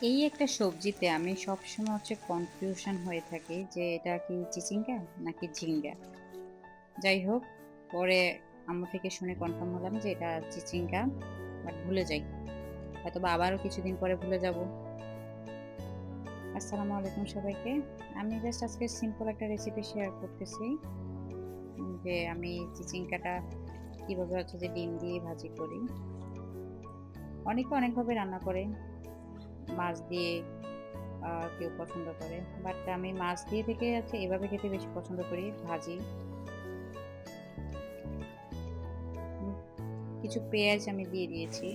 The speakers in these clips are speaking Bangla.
এই একটা সবজিতে আমি সবসময় হচ্ছে কনফিউশন হয়ে থাকি যে এটা কি চিচিঙ্গা নাকি ঝিঙ্গা? যাই হোক, পরে আম্মু থেকে শুনে কনফার্ম হলাম যে এটা চিচিঙ্গা বাট ভুলে যাই। হয়তো বা আবারও কিছুদিন পরে ভুলে যাব। আসসালামু আলাইকুম সবাইকে। আমি জাস্ট আজকে সিম্পল একটা রেসিপি শেয়ার করতেছি, যে আমি চিচিঙ্গাটা কীভাবে হচ্ছে যে ডিম দিয়ে ভাজি করি। অনেকে অনেকভাবে রান্না করে মাছ দিয়ে কেউ পছন্দ করে। বাট আমি মাছ দিয়ে থেকে হচ্ছে এভাবে খেতে বেশি পছন্দ করি, ভাজি। কিছু পেঁয়াজ আমি দিয়ে দিয়েছি।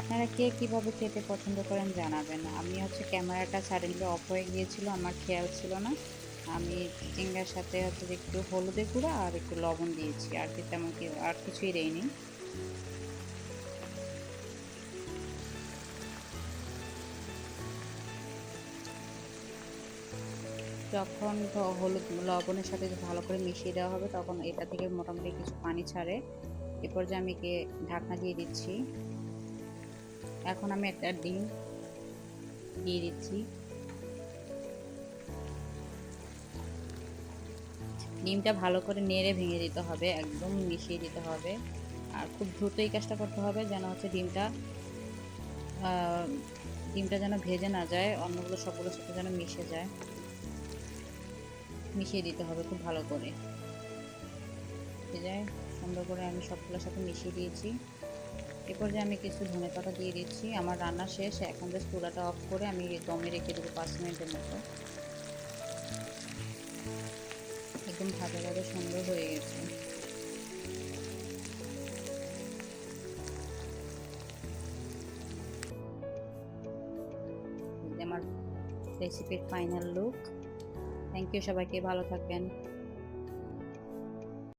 আপনারা কে কীভাবে খেতে পছন্দ করেন জানাবেন। আমি হচ্ছে ক্যামেরাটা সাডেনলি অফ হয়ে গিয়েছিল, আমার খেয়াল ছিল না। আমি চিংড়ার সাথে হচ্ছে একটু হলুদের গুঁড়া আর একটু লবণ দিয়েছি, আর কি তেমন কি, আর কিছুই দেয়নি যখন হলুদ, লবণের সাথে ভালো করে মিশিয়ে দেওয়া হবে, তখন এটা থেকে মোটামুটি কিছু পানি ছাড়ে। এরপর যে আমি একে ঢাকনা দিয়ে দিচ্ছি। এখন আমি একটা ডিম দিয়ে দিচ্ছি। ডিমটা ভালো করে নেড়ে ভেঙে দিতে হবে, একদম মিশিয়ে দিতে হবে। আর খুব দ্রুত এই কাজটা করতে হবে যেন হচ্ছে ডিমটা ডিমটা যেন ভেজে না যায় অন্যগুলো সবগুলোর সাথে যেন মিশে যায়। মিশিয়ে দিতে হবে খুব ভালো করে। যায় সুন্দর করে আমি সবগুলোর সাথে মিশিয়ে দিয়েছি। এরপর যে আমি কিছু ধনে পাতা দিয়ে দিচ্ছি। আমার রান্না শেষ, এখন জাস্ট চুলাটা অফ করে আমি দমে রেখে দেবো পাঁচ মিনিটের মতো। একদম ভাজা ভাজা সুন্দর হয়ে গেছে। আমার রেসিপির ফাইনাল লুক থ্যাংক ইউ সবাইকে, ভালো থাকবেন।